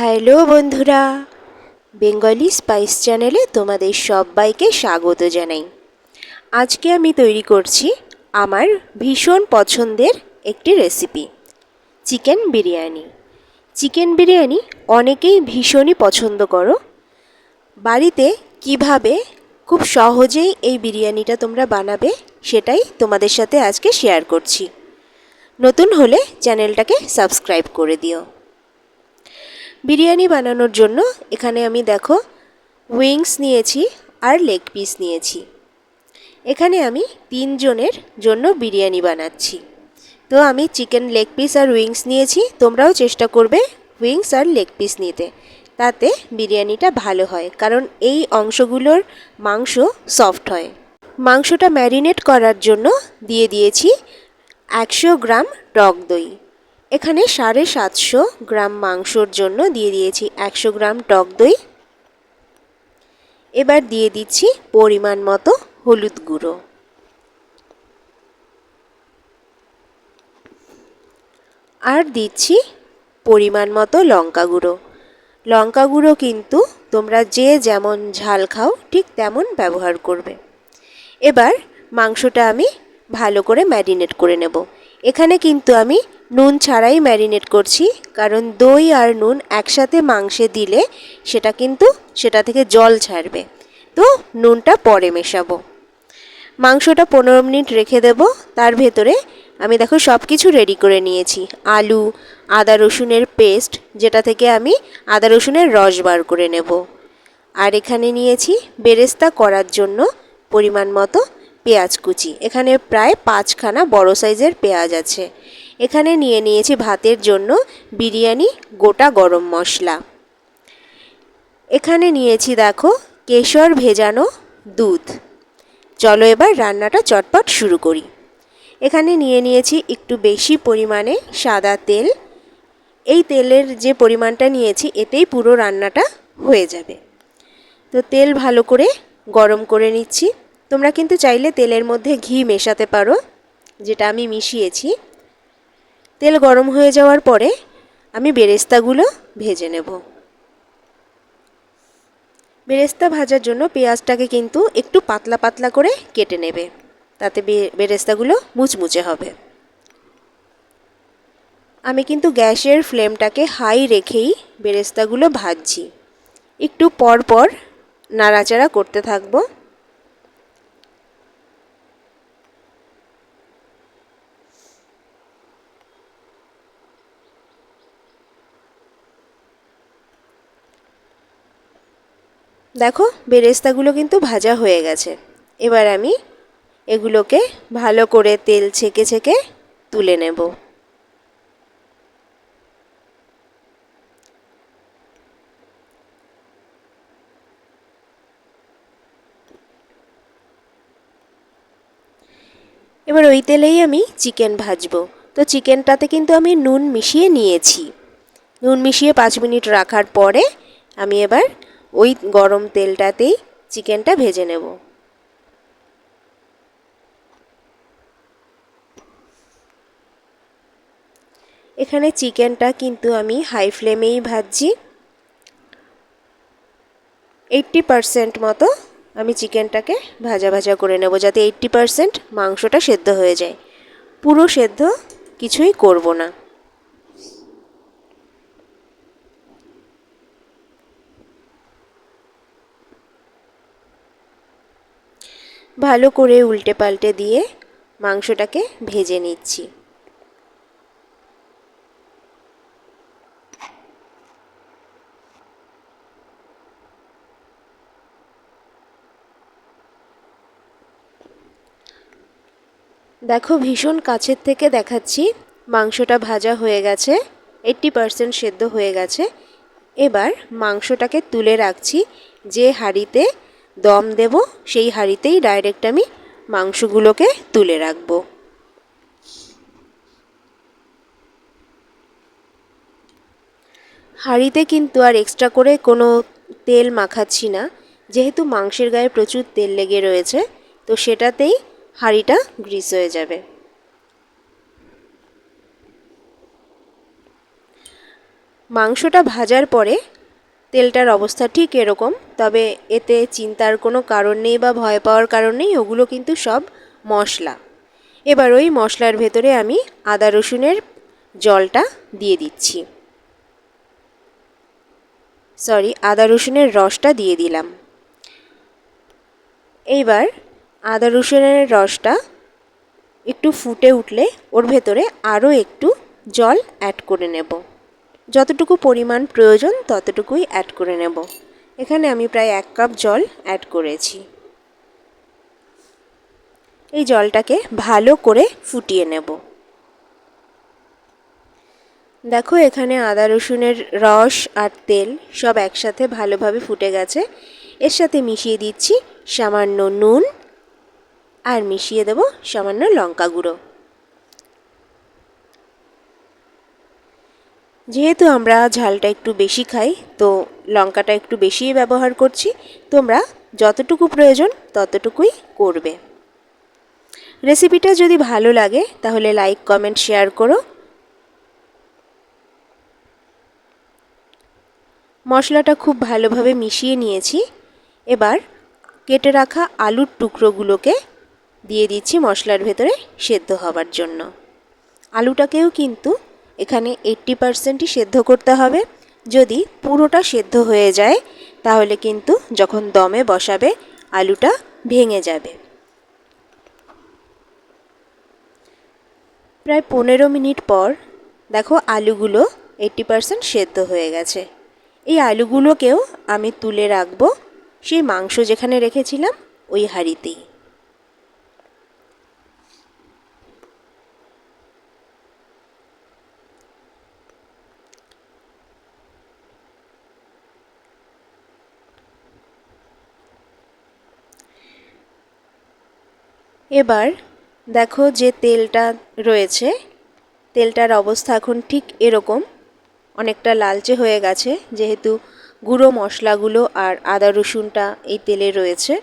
Hello বন্ধুরা, Bengali spice চ্যানেলে তোমাদের সবাইকে স্বাগত জানাই। আজকে আমি তৈরি করছি আমার ভীষণ পছন্দের একটি recipe, chicken biryani. Chicken biryani অনেকেই ভীষণই পছন্দ করো। বাড়িতে কীভাবে খুব সহজেই এই বিরিয়ানিটা তোমরা বানাবে সেটাই তোমাদের সাথে আজকে শেয়ার করছি। নতুন হলে চ্যানেলটাকে সাবস্ক্রাইব করে দিও। বিরিয়ানি বানানোর জন্য এখানে আমি দেখো উইংস নিয়েছি আর লেগ পিস নিয়েছি। এখানে আমি তিনজনের জন্য বিরিয়ানি বানাচ্ছি। তো আমি চিকেন লেগ পিস আর উইংস নিয়েছি, তোমরাও চেষ্টা করবে উইংস আর লেগ পিস নিতে, তাতে বিরিয়ানিটা ভালো হয়, কারণ এই অংশগুলোর মাংস সফট হয়। মাংসটা ম্যারিনেট করার জন্য দিয়ে দিয়েছি একশো গ্রাম টক দই। এখানে সাড়ে সাতশো গ্রাম মাংসর জন্য দিয়ে দিয়েছি একশো গ্রাম টক দই। এবার দিয়ে দিচ্ছি পরিমাণ মতো হলুদ গুঁড়ো। আর দিচ্ছি পরিমাণ মতো লঙ্কা গুঁড়ো। লঙ্কা গুঁড়ো কিন্তু তোমরা যে যেমন ঝাল খাও ঠিক তেমন ব্যবহার করবে। এবার মাংসটা আমি ভালো করে ম্যারিনেট করে নেব। এখানে কিন্তু আমি নুন ছাড়াই ম্যারিনেট করছি, কারণ দই আর নুন একসাথে মাংসে দিলে সেটা কিন্তু সেটা থেকে জল ছাড়বে। তো নুনটা পরে মেশাবো। মাংসটা পনেরো মিনিট রেখে দেব, তার ভেতরে আমি দেখো সব কিছু রেডি করে নিয়েছি। আলু, আদা রসুনের পেস্ট, যেটা থেকে আমি আদা রসুনের রস বার করে নেব। আর এখানে নিয়েছি বেরেস্তা করার জন্য পরিমাণ মতো পেঁয়াজ কুচি। এখানে প্রায় পাঁচখানা বড় সাইজের পেঁয়াজ আছে। এখানে নিয়ে নিয়েছি ভাতের জন্য বিরিয়ানি, গোটা গরম মশলা। এখানে নিয়েছি দেখো কেশর ভেজানো দুধ। চলো এবার রান্নাটা চটপট শুরু করি। এখানে নিয়ে নিয়েছি একটু বেশি পরিমাণে সাদা তেল। এই তেলের যে পরিমাণটা নিয়েছি, এতেই পুরো রান্নাটা হয়ে যাবে। তো তেল ভালো করে গরম করে নিচ্ছি। তোমরা কিন্তু চাইলে তেলের মধ্যে ঘি মেশাতে পারো, যেটা আমি মিশিয়েছি। তেল গরম হয়ে যাওয়ার পরে আমি বেরেস্তাগুলো ভেজে নেব। বেরেস্তা ভাজার জন্য পেঁয়াজটাকে কিন্তু একটু পাতলা পাতলা করে কেটে নেবে, তাতে বেরেস্তাগুলো মুচমুচে হবে। আমি কিন্তু গ্যাসের ফ্লেমটাকে হাই রেখেই বেরেস্তাগুলো ভাজছি। একটু পর পর নাড়াচাড়া করতে থাকব। দেখো, বেরেস্তাগুলো কিন্তু ভাজা হয়ে গেছে। এবার আমি এগুলোকে ভালো করে তেল ছেঁকে ছেঁকে তুলে নেব। এবার ওই তেলেই আমি চিকেন ভাজবো। তো চিকেনটাতে কিন্তু আমি নুন মিশিয়ে নিয়েছি। নুন মিশিয়ে পাঁচ মিনিট রাখার পরে আমি এবার ওই গরম তেলটাতেই চিকেনটা ভেজে নেব। এখানে চিকেনটা কিন্তু আমি হাই ফ্লেমেই ভাজছি। এইট্টি পারসেন্ট মতো আমি চিকেনটাকে ভাজা ভাজা করে নেব যাতে এইট্টি পারসেন্ট মাংসটা সেদ্ধ হয়ে যায়। পুরো সেদ্ধ কিছুই করব না। ভালো করে উল্টে পাল্টে দিয়ে মাংসটাকে ভেজে নিচ্ছি। দেখো ভীষণ কাছের থেকে দেখাচ্ছি, মাংসটা ভাজা হয়ে গেছে এইট্টি পারসেন্ট সেদ্ধ হয়ে গেছে। এবার মাংসটাকে তুলে রাখছি যে হাঁড়িতে দম দেব, সেই হাঁড়িতেই ডাইরেক্ট আমি মাংসগুলোকে তুলে রাখব। হাঁড়িতে কিন্তু আর এক্সট্রা করে কোনো তেল মাখাচ্ছি না, যেহেতু মাংসের গায়ে প্রচুর তেল লেগে রয়েছে, তো সেটাতেই হাঁড়িটা গ্রিস হয়ে যাবে। মাংসটা ভাজার পরে তেলটার অবস্থা ঠিক এরকম, তবে এতে চিন্তার কোনো কারণ নেই বা ভয় পাওয়ার কারণ নেই, ওগুলো কিন্তু সব মশলা। এবার ওই মশলার ভেতরে আমি আদা রসুনের জলটা দিয়ে দিচ্ছি। সরি, আদা রসুনের রসটা দিয়ে দিলাম। এইবার আদা রসুনের রসটা একটু ফুটে উঠলে ওর ভেতরে আরও একটু জল অ্যাড করে নেব। যতটুকু পরিমাণ প্রয়োজন ততটুকুই অ্যাড করে নেব। এখানে আমি প্রায় এক কাপ জল অ্যাড করেছি। এই জলটাকে ভালো করে ফুটিয়ে নেব। দেখো এখানে আদা, রসুনের রস আর তেল সব একসাথে ভালোভাবে ফুটে গেছে। এর সাথে মিশিয়ে দিচ্ছি সামান্য নুন আর মিশিয়ে দেব সামান্য লঙ্কা গুঁড়ো। যেহেতু আমরা ঝালটা একটু বেশি খাই, তো লঙ্কাটা একটু বেশিই ব্যবহার করছি, তোমরা যতটুকু প্রয়োজন ততটুকুই করবে। রেসিপিটা যদি ভালো লাগে, তাহলে লাইক, কমেন্ট, শেয়ার করো। মশলাটা খুব ভালোভাবে মিশিয়ে নিয়েছি। এবার কেটে রাখা আলুর টুকরোগুলোকে দিয়ে দিচ্ছি মশলার ভেতরে সেদ্ধ হবার জন্য। আলুটাকেও কিন্তু এখানে এইট্টি পারসেন্টই সেদ্ধ করতে হবে। যদি পুরোটা সেদ্ধ হয়ে যায়, তাহলে কিন্তু যখন দমে বসাবে, আলুটা ভেঙে যাবে। প্রায় পনেরো মিনিট পর দেখো আলুগুলো এইট্টি পারসেন্ট সেদ্ধ হয়ে গেছে। এই আলুগুলোকেও আমি তুলে রাখব সেই মাংস যেখানে রেখেছিলাম, ওই হাঁড়িতেই। এবার দেখো যে তেলটা রয়েছে, তেলটার অবস্থা এখন ঠিক এরকম। অনেকটা লালচে হয়ে গেছে, যেহেতু গুঁড়ো মশলাগুলো আর আদা রসুনটা এই তেলে রয়েছে।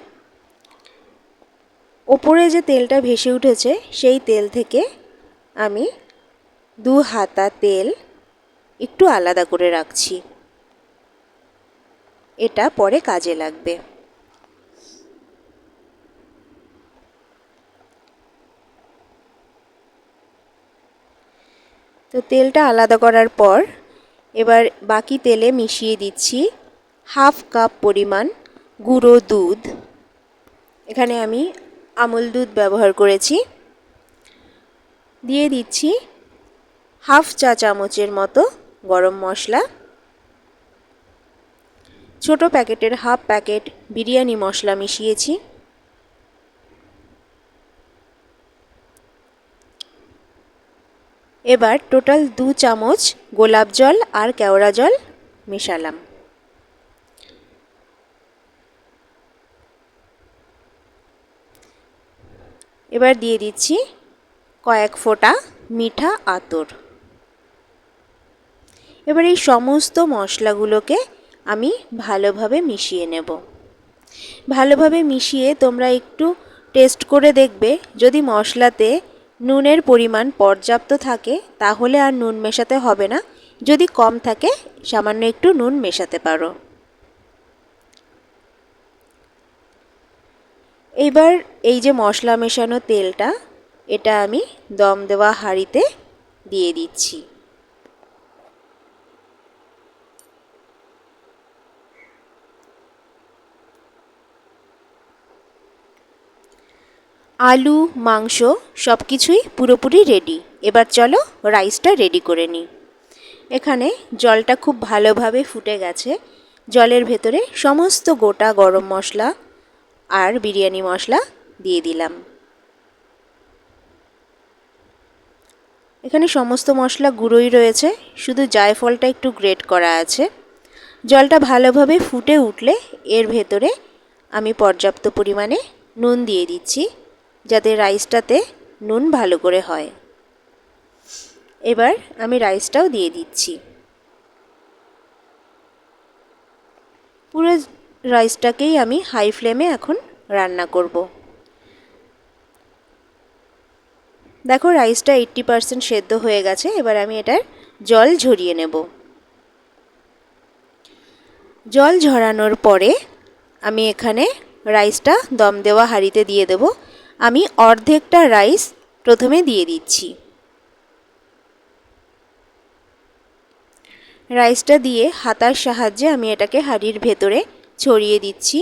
ওপরে যে তেলটা ভেসে উঠেছে, সেই তেল থেকে আমি দু হাতা তেল একটু আলাদা করে রাখছি। এটা পরে কাজে লাগবে। তো তেলটা আলাদা করার পর এবার বাকি তেলে মিশিয়ে দিচ্ছি হাফ কাপ পরিমাণ গুঁড়ো দুধ। এখানে আমি আমুল দুধ ব্যবহার করেছি। দিয়ে দিচ্ছি হাফ চা চামচের মতো গরম মশলা। ছোট প্যাকেটের হাফ প্যাকেট বিরিয়ানি মশলা মিশিয়েছি। এবার টোটাল দু চামচ গোলাপ জল আর কেওড়া জল মেশালাম। এবার দিয়ে দিচ্ছি কয়েক ফোঁটা মিঠা আতর। এবার এই সমস্ত মশলাগুলোকে আমি ভালোভাবে মিশিয়ে নেব। ভালোভাবে মিশিয়ে তোমরা একটু টেস্ট করে দেখবে যদি মশলাতে নুনের পরিমাণ পর্যাপ্ত থাকে, তাহলে আর নুন মেশাতে হবে না। যদি কম থাকে, সামান্য একটু নুন মেশাতে পারো। এবার এই যে মশলা মেশানো তেলটা, এটা আমি দম দেওয়া হাঁড়িতে দিয়ে দিচ্ছি। আলু, মাংস সব কিছুই পুরোপুরি রেডি এবার চলো রাইসটা রেডি করে নিই এখানে জলটা খুব ভালোভাবে ফুটে গেছে। জলের ভেতরে সমস্ত গোটা গরম মশলা আর বিরিয়ানি মশলা দিয়ে দিলাম। এখানে সমস্ত মশলা গুঁড়োই রয়েছে। শুধু জায়ফলটা একটু গ্রেট করা আছে। জলটা ভালোভাবে ফুটে উঠলে এর ভেতরে আমি পর্যাপ্ত পরিমাণে নুন দিয়ে দিচ্ছি। যাতে রাইসটাতে নুন ভালো করে হয়। এবার আমি রাইসটাও দিয়ে দিচ্ছি। পুরো রাইসটাকেই আমি হাই ফ্লেমে এখন রান্না করব। দেখো রাইসটা এইট্টি পারসেন্ট সেদ্ধ হয়ে গেছে, এবার আমি এটার জল ঝরিয়ে নেব। জল ঝরানোর পরে আমি এখানে রাইসটা দম দেওয়া হাঁড়িতে দিয়ে দেব। আমি অর্ধেকটা রাইস প্রথমে দিয়ে দিচ্ছি। রাইসটা দিয়ে হাতার সাহায্যে আমি এটাকে হাঁড়ির ভেতরে ছড়িয়ে দিচ্ছি।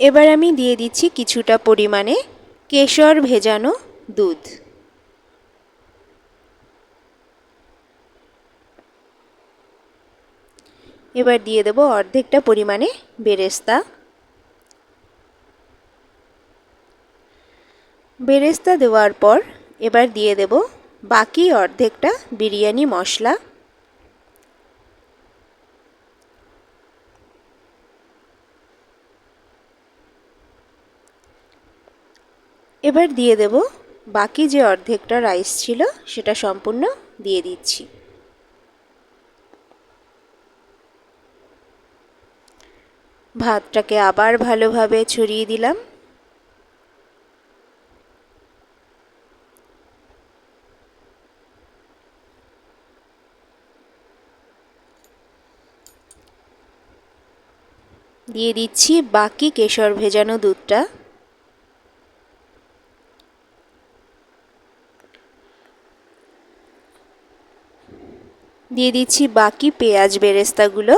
এবার আমি দিয়ে দিচ্ছি কিছুটা পরিমাণে কেশর ভেজানো দুধ। এবার দিয়ে দেব অর্ধেকটা পরিমাণে বেরেস্তা। বেরেস্তা দেওয়ার পর এবার দিয়ে দেব বাকি অর্ধেকটা বিরিয়ানি মশলা। এবার দিয়ে দেব বাকি যে অর্ধেকটা রাইস ছিল, সেটা সম্পূর্ণ দিয়ে দিচ্ছি। ভাতটাকে আবার ভালোভাবে ছড়িয়ে দিলাম। দিয়ে দিচ্ছি বাকি কেশর ভেজানো দুধটা। দিয়ে দিচ্ছি বাকি পেঁয়াজ বেরেস্তাগুলো।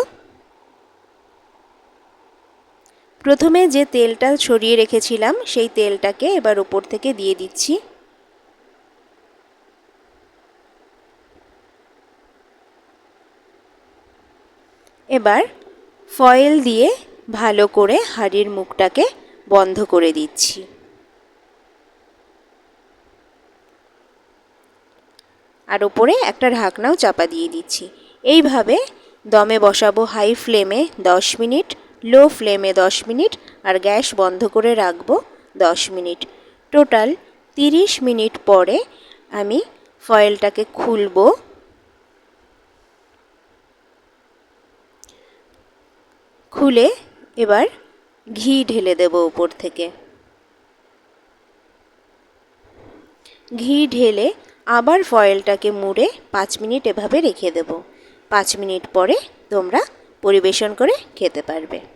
প্রথমে যে তেলটা ছড়িয়ে রেখেছিলাম, সেই তেলটাকে এবার ওপর থেকে দিয়ে দিচ্ছি। এবার ফয়েল দিয়ে ভালো করে হাঁড়ির মুখটাকে বন্ধ করে দিচ্ছি। আর ওপরে একটা ঢাকনাও চাপা দিয়ে দিচ্ছি। এইভাবে দমে বসাবো হাই ফ্লেমে দশ মিনিট, লো ফ্লেমে দশ মিনিট আর গ্যাস বন্ধ করে রাখব দশ মিনিট। টোটাল তিরিশ মিনিট পরে আমি ফয়েলটাকে খুলব। খুলে এবার ঘি ঢেলে দেব উপর থেকে। ঘি ঢেলে আবার ফয়েলটাকে মুড়ে পাঁচ মিনিট এভাবে রেখে দেব। পাঁচ মিনিট পরে তোমরা পরিবেশন করে খেতে পারবে।